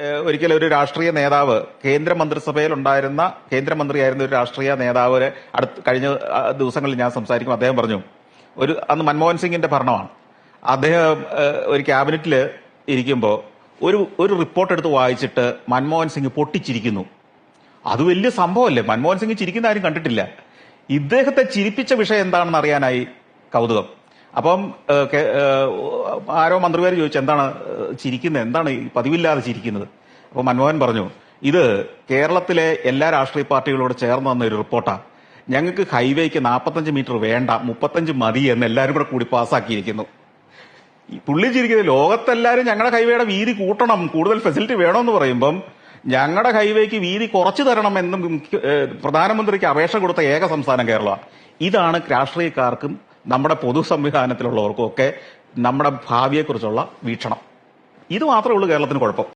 ഒരിക്കലും ഒരു രാഷ്ട്രീയ നേതാവ് കേന്ദ്രമന്ത്രിസഭയിൽ ഉണ്ടായിരുന്ന കേന്ദ്രമന്ത്രിയായിരുന്ന ഒരു രാഷ്ട്രീയ നേതാവ് അടുത്ത കഴിഞ്ഞ ദിവസങ്ങളിൽ ഞാൻ സംസാരിക്കും. അദ്ദേഹം പറഞ്ഞു ഒരു അന്ന് മൻമോഹൻ സിംഗിന്റെ ഭരണമാണ്. അദ്ദേഹം ഒരു ക്യാബിനറ്റിൽ ഇരിക്കുമ്പോൾ ഒരു ഒരു റിപ്പോർട്ട് എടുത്ത് വായിച്ചിട്ട് മൻമോഹൻ സിംഗ് പൊട്ടിച്ചിരിക്കുന്നു. അത് വലിയ സംഭവമല്ലേ? മൻമോഹൻ സിംഗ് ചിരിക്കുന്ന ആരും കണ്ടിട്ടില്ല. ഇദ്ദേഹത്തെ ചിരിപ്പിച്ച വിഷയം എന്താണെന്ന് അറിയാനായി കൗതുകം. അപ്പം ആരോ മന്ത്രിമാർ ചോദിച്ചു എന്താണ് ചിരിക്കുന്നത്? എന്താണ് പതിവില്ലാതെ ചിരിക്കുന്നത്? അപ്പൊ മൻമോഹൻ പറഞ്ഞു ഇത് കേരളത്തിലെ എല്ലാ രാഷ്ട്രീയ പാർട്ടികളോട് ചേർന്ന് വന്ന ഒരു റിപ്പോർട്ടാണ് ഞങ്ങൾക്ക് ഹൈവേക്ക് നാൽപ്പത്തഞ്ച് മീറ്റർ വേണ്ട മുപ്പത്തഞ്ച് മതി എന്ന് എല്ലാവരും കൂടെ കൂടി പാസ്സാക്കിയിരിക്കുന്നു. പുള്ളി ചിരിക്കുന്നത് ലോകത്തെല്ലാവരും ഞങ്ങളുടെ ഹൈവേയുടെ വീതി കൂട്ടണം കൂടുതൽ ഫെസിലിറ്റി വേണമെന്ന് പറയുമ്പം ഞങ്ങളുടെ ഹൈവേക്ക് വീതി കുറച്ചു തരണമെന്നും എന്ന് പ്രധാനമന്ത്രിക്ക് അപേക്ഷ കൊടുത്ത ഏക സംസ്ഥാനം കേരള. ഇതാണ് രാഷ്ട്രീയക്കാർക്കും നമ്മുടെ പൊതു സംവിധാനത്തിലുള്ളവർക്കും ഒക്കെ നമ്മുടെ ഭാവിയെക്കുറിച്ചുള്ള വീക്ഷണം. ഇത് മാത്രമേ ഉള്ളൂ കേരളത്തിന് കുഴപ്പം.